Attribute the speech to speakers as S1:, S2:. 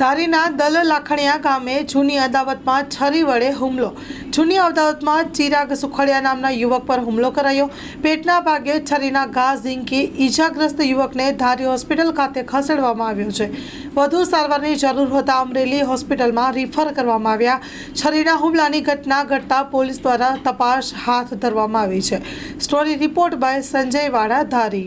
S1: ધારીના દલ લાખણિયા ગામે જૂની અદાવતમાં છરી વડે હુમલો. જૂની અદાવતમાં ચિરાગ સુખડિયા નામના યુવક પર હુમલો કરાયો. પેટના ભાગે છરીના ઘા ઝીંકી ઈજાગ્રસ્ત યુવકને ધારી હોસ્પિટલ ખાતે ખસેડવામાં આવ્યો છે. વધુ સારવારની જરૂર હોતા અમરેલી હોસ્પિટલમાં રિફર કરવામાં આવ્યા. છરીના હુમલાની ઘટના ઘટતા પોલીસ દ્વારા તપાસ હાથ ધરવામાં આવી છે. સ્ટોરી રિપોર્ટ બાય સંજય વાડા ધારી.